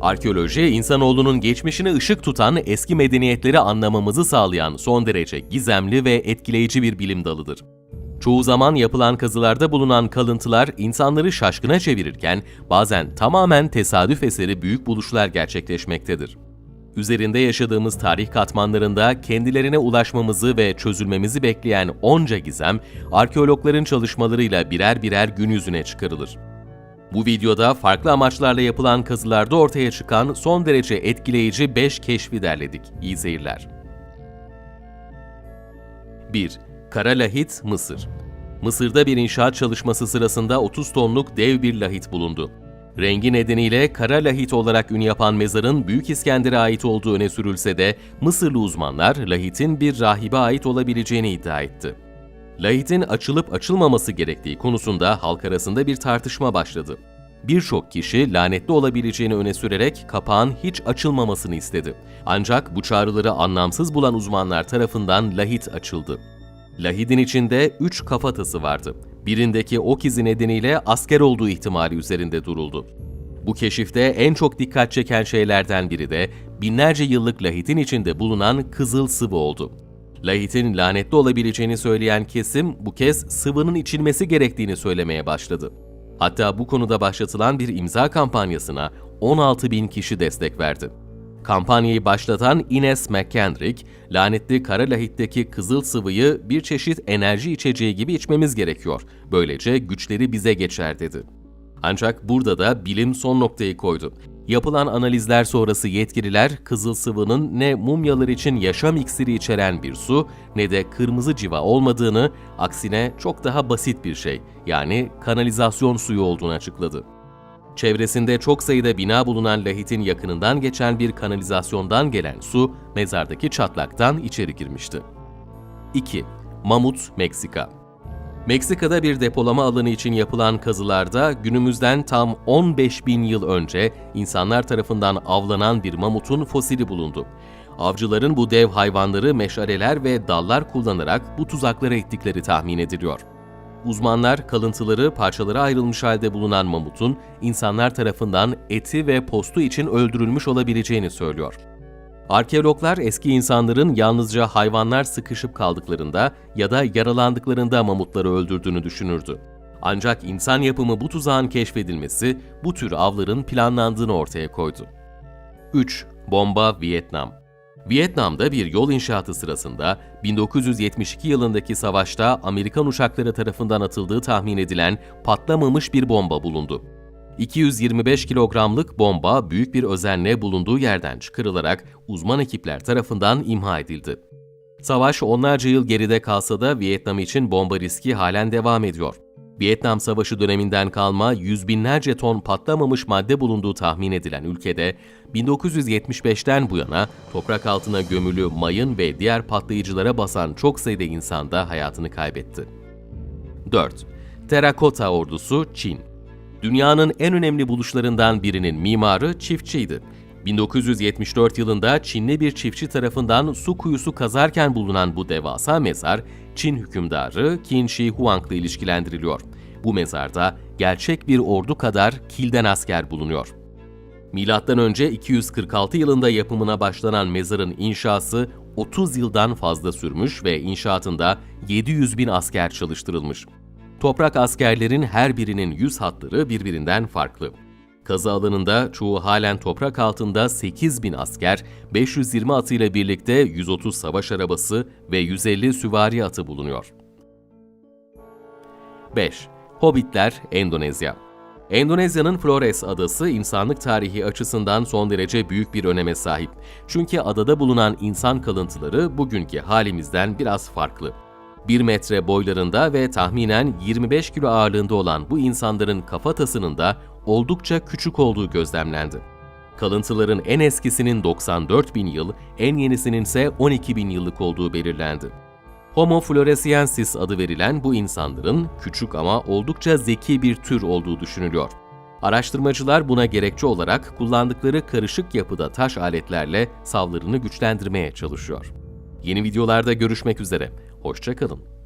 Arkeoloji, insanoğlunun geçmişine ışık tutan eski medeniyetleri anlamamızı sağlayan son derece gizemli ve etkileyici bir bilim dalıdır. Çoğu zaman yapılan kazılarda bulunan kalıntılar insanları şaşkına çevirirken bazen tamamen tesadüf eseri büyük buluşlar gerçekleşmektedir. Üzerinde yaşadığımız tarih katmanlarında kendilerine ulaşmamızı ve çözülmemizi bekleyen onca gizem, arkeologların çalışmalarıyla birer birer gün yüzüne çıkarılır. Bu videoda farklı amaçlarla yapılan kazılarda ortaya çıkan son derece etkileyici 5 keşfi derledik. İyi seyirler. 1. Kara lahit, Mısır. Mısır'da bir inşaat çalışması sırasında 30 tonluk dev bir lahit bulundu. Rengi nedeniyle kara lahit olarak ün yapan mezarın Büyük İskender'e ait olduğu öne sürülse de Mısırlı uzmanlar lahitin bir rahibe ait olabileceğini iddia etti. Lahitin açılıp açılmaması gerektiği konusunda halk arasında bir tartışma başladı. Birçok kişi lanetli olabileceğini öne sürerek kapağın hiç açılmamasını istedi. Ancak bu çağrıları anlamsız bulan uzmanlar tarafından lahit açıldı. Lahidin içinde üç kafatası vardı. Birindeki ok izi nedeniyle asker olduğu ihtimali üzerinde duruldu. Bu keşifte en çok dikkat çeken şeylerden biri de binlerce yıllık lahitin içinde bulunan kızıl sıvı oldu. Lahitin lanetli olabileceğini söyleyen kesim bu kez sıvının içilmesi gerektiğini söylemeye başladı. Hatta bu konuda başlatılan bir imza kampanyasına 16 bin kişi destek verdi. Kampanyayı başlatan Ines McKendrick, lanetli kara lahitteki kızıl sıvıyı bir çeşit enerji içeceği gibi içmemiz gerekiyor. Böylece güçleri bize geçer dedi. Ancak burada da bilim son noktayı koydu. Yapılan analizler sonrası yetkililer kızıl sıvının ne mumyalar için yaşam iksiri içeren bir su ne de kırmızı civa olmadığını, aksine çok daha basit bir şey yani kanalizasyon suyu olduğunu açıkladı. Çevresinde çok sayıda bina bulunan lahitin yakınından geçen bir kanalizasyondan gelen su mezardaki çatlaktan içeri girmişti. 2. Mamut, Meksika Meksika'da bir depolama alanı için yapılan kazılarda günümüzden tam 15 bin yıl önce insanlar tarafından avlanan bir mamutun fosili bulundu. Avcıların bu dev hayvanları meşaleler ve dallar kullanarak bu tuzaklara ettikleri tahmin ediliyor. Uzmanlar kalıntıları parçalara ayrılmış halde bulunan mamutun insanlar tarafından eti ve postu için öldürülmüş olabileceğini söylüyor. Arkeologlar eski insanların yalnızca hayvanlar sıkışıp kaldıklarında ya da yaralandıklarında mamutları öldürdüğünü düşünürdü. Ancak insan yapımı bu tuzağın keşfedilmesi bu tür avların planlandığını ortaya koydu. 3. Bomba Vietnam Vietnam'da bir yol inşaatı sırasında 1972 yılındaki savaşta Amerikan uçakları tarafından atıldığı tahmin edilen patlamamış bir bomba bulundu. 225 kilogramlık bomba büyük bir özenle bulunduğu yerden çıkarılarak uzman ekipler tarafından imha edildi. Savaş onlarca yıl geride kalsa da Vietnam için bomba riski halen devam ediyor. Vietnam Savaşı döneminden kalma yüz binlerce ton patlamamış madde bulunduğu tahmin edilen ülkede 1975'ten bu yana toprak altına gömülü mayın ve diğer patlayıcılara basan çok sayıda insan da hayatını kaybetti. 4. Terakota Ordusu Çin Dünyanın en önemli buluşlarından birinin mimarı çiftçiydi. 1974 yılında Çinli bir çiftçi tarafından su kuyusu kazarken bulunan bu devasa mezar, Çin hükümdarı Qin Shi Huang ile ilişkilendiriliyor. Bu mezarda gerçek bir ordu kadar kilden asker bulunuyor. Milattan önce 246 yılında yapımına başlanan mezarın inşası 30 yıldan fazla sürmüş ve inşaatında 700 bin asker çalıştırılmış. Toprak askerlerin her birinin yüz hatları birbirinden farklı. Kazı alanında çoğu halen toprak altında 8 bin asker, 520 atıyla birlikte 130 savaş arabası ve 150 süvari atı bulunuyor. 5. Hobbitler, Endonezya Endonezya'nın Flores adası insanlık tarihi açısından son derece büyük bir öneme sahip. Çünkü adada bulunan insan kalıntıları bugünkü halimizden biraz farklı. 1 metre boylarında ve tahminen 25 kilo ağırlığında olan bu insanların kafatasının da oldukça küçük olduğu gözlemlendi. Kalıntıların en eskisinin 94 bin yıl, en yenisinin ise 12 bin yıllık olduğu belirlendi. Homo floresiensis adı verilen bu insanların küçük ama oldukça zeki bir tür olduğu düşünülüyor. Araştırmacılar buna gerekçe olarak kullandıkları karışık yapıda taş aletlerle savlarını güçlendirmeye çalışıyor. Yeni videolarda görüşmek üzere. Hoşçakalın.